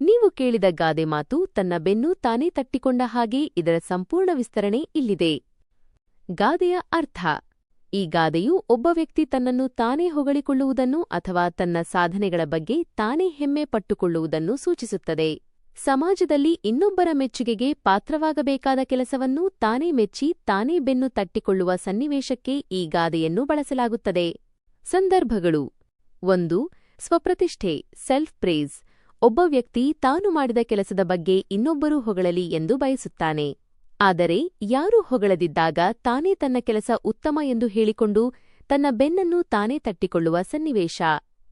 ನೀವು ಕೇಳಿದ ಗಾದೆ ಮಾತು ತನ್ನ ಬೆನ್ನು ತಾನೇ ತಟ್ಟಿಕೊಂಡ ಹಾಗೆ ಇದರ ಸಂಪೂರ್ಣ ವಿಸ್ತರಣೆ ಇಲ್ಲಿದೆ. ಗಾದೆಯ ಅರ್ಥ, ಈ ಗಾದೆಯು ಒಬ್ಬ ವ್ಯಕ್ತಿ ತನ್ನನ್ನು ತಾನೇ ಹೊಗಳಿಕೊಳ್ಳುವುದನ್ನು ಅಥವಾ ತನ್ನ ಸಾಧನೆಗಳ ಬಗ್ಗೆ ತಾನೇ ಹೆಮ್ಮೆ ಪಟ್ಟುಕೊಳ್ಳುವುದನ್ನು ಸೂಚಿಸುತ್ತದೆ. ಸಮಾಜದಲ್ಲಿ ಇನ್ನೊಬ್ಬರ ಮೆಚ್ಚುಗೆಗೆ ಪಾತ್ರವಾಗಬೇಕಾದ ಕೆಲಸವನ್ನು ತಾನೇ ಮೆಚ್ಚಿ ತಾನೇ ಬೆನ್ನು ತಟ್ಟಿಕೊಳ್ಳುವ ಸನ್ನಿವೇಶಕ್ಕೆ ಈ ಗಾದೆಯನ್ನು ಬಳಸಲಾಗುತ್ತದೆ. ಸಂದರ್ಭಗಳು, ಒಂದು, ಸ್ವಪ್ರತಿಷ್ಠೆ ಸೆಲ್ಫ್ ಪ್ರೇಸ್ ಒಬ್ಬ ವ್ಯಕ್ತಿ ತಾನು ಮಾಡಿದ ಕೆಲಸದ ಬಗ್ಗೆ ಇನ್ನೊಬ್ಬರು ಹೊಗಳಲಿ ಎಂದು ಬಯಸುತ್ತಾನೆ. ಆದರೆ ಯಾರೂ ಹೊಗಳದಿದ್ದಾಗ ತಾನೇ ತನ್ನ ಕೆಲಸ ಉತ್ತಮ ಎಂದು ಹೇಳಿಕೊಂಡು ತನ್ನ ಬೆನ್ನನ್ನು ತಾನೇ ತಟ್ಟಿಕೊಳ್ಳುವ ಸನ್ನಿವೇಶ.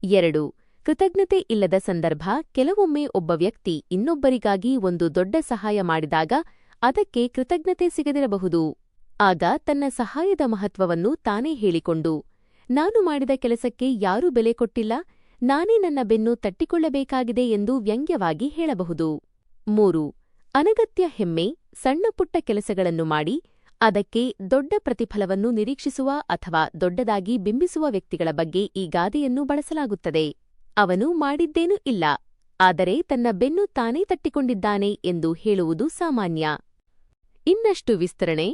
ಎರಡು, ಕೃತಜ್ಞತೆ ಇಲ್ಲದ ಸಂದರ್ಭ ಕೆಲವೊಮ್ಮೆ ಒಬ್ಬ ವ್ಯಕ್ತಿ ಇನ್ನೊಬ್ಬರಿಗಾಗಿ ಒಂದು ದೊಡ್ಡ ಸಹಾಯ ಮಾಡಿದಾಗ ಅದಕ್ಕೆ ಕೃತಜ್ಞತೆ ಸಿಗದಿರಬಹುದು. ಆಗ ತನ್ನ ಸಹಾಯದ ಮಹತ್ವವನ್ನು ತಾನೇ ಹೇಳಿಕೊಂಡು, ನಾನು ಮಾಡಿದ ಕೆಲಸಕ್ಕೆ ಯಾರೂ ಬೆಲೆ ಕೊಟ್ಟಿಲ್ಲ ನಾನೇ ನನ್ನ ಬೆನ್ನು ತಟ್ಟಿಕೊಳ್ಳಬೇಕಾಗಿದೆ ಎಂದು ವ್ಯಂಗ್ಯವಾಗಿ ಹೇಳಬಹುದು. ಮೂರು, ಅನಗತ್ಯ ಹೆಮ್ಮೆ ಸಣ್ಣಪುಟ್ಟ ಕೆಲಸಗಳನ್ನು ಮಾಡಿ, ಅದಕ್ಕೆ ದೊಡ್ಡ ಪ್ರತಿಫಲವನ್ನು ನಿರೀಕ್ಷಿಸುವ ಅಥವಾ ದೊಡ್ಡದಾಗಿ ಬಿಂಬಿಸುವ ವ್ಯಕ್ತಿಗಳ ಬಗ್ಗೆ ಈ ಗಾದೆಯನ್ನು ಬಳಸಲಾಗುತ್ತದೆ. ಅವನು ಮಾಡಿದ್ದೇನೂ ಇಲ್ಲ, ಆದರೆ ತನ್ನ ಬೆನ್ನು ತಾನೇ ತಟ್ಟಿಕೊಂಡಿದ್ದಾನೆ ಎಂದು ಹೇಳುವುದು ಸಾಮಾನ್ಯ. ಇನ್ನಷ್ಟು ವಿಸ್ತರಣೆ,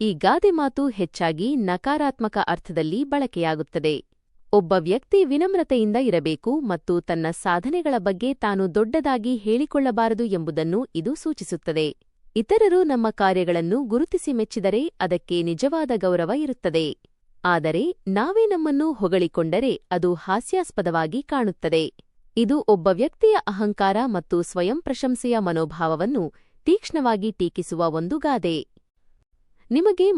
ಈ ಗಾದೆ ಮಾತು ಹೆಚ್ಚಾಗಿ ನಕಾರಾತ್ಮಕ ಅರ್ಥದಲ್ಲಿ ಬಳಕೆಯಾಗುತ್ತದೆ. ಒಬ್ಬ ವ್ಯಕ್ತಿ ವಿನಮ್ರತೆಯಿಂದ ಇರಬೇಕು ಮತ್ತು ತನ್ನ ಸಾಧನೆಗಳ ಬಗ್ಗೆ ತಾನು ದೊಡ್ಡದಾಗಿ ಹೇಳಿಕೊಳ್ಳಬಾರದು ಎಂಬುದನ್ನು ಇದು ಸೂಚಿಸುತ್ತದೆ. ಇತರರು ನಮ್ಮ ಕಾರ್ಯಗಳನ್ನು ಗುರುತಿಸಿ ಮೆಚ್ಚಿದರೆ ಅದಕ್ಕೆ ನಿಜವಾದ ಗೌರವ ಇರುತ್ತದೆ. ಆದರೆ ನಾವೇ ನಮ್ಮನ್ನು ಹೊಗಳಿಕೊಂಡರೆ ಅದು ಹಾಸ್ಯಾಸ್ಪದವಾಗಿ ಕಾಣುತ್ತದೆ. ಇದು ಒಬ್ಬ ವ್ಯಕ್ತಿಯ ಅಹಂಕಾರ ಮತ್ತು ಸ್ವಯಂ ಪ್ರಶಂಸೆಯ ಮನೋಭಾವವನ್ನು ತೀಕ್ಷ್ಣವಾಗಿ ಟೀಕಿಸುವ ಒಂದು ಗಾದೆ. ನಿಮಗೆ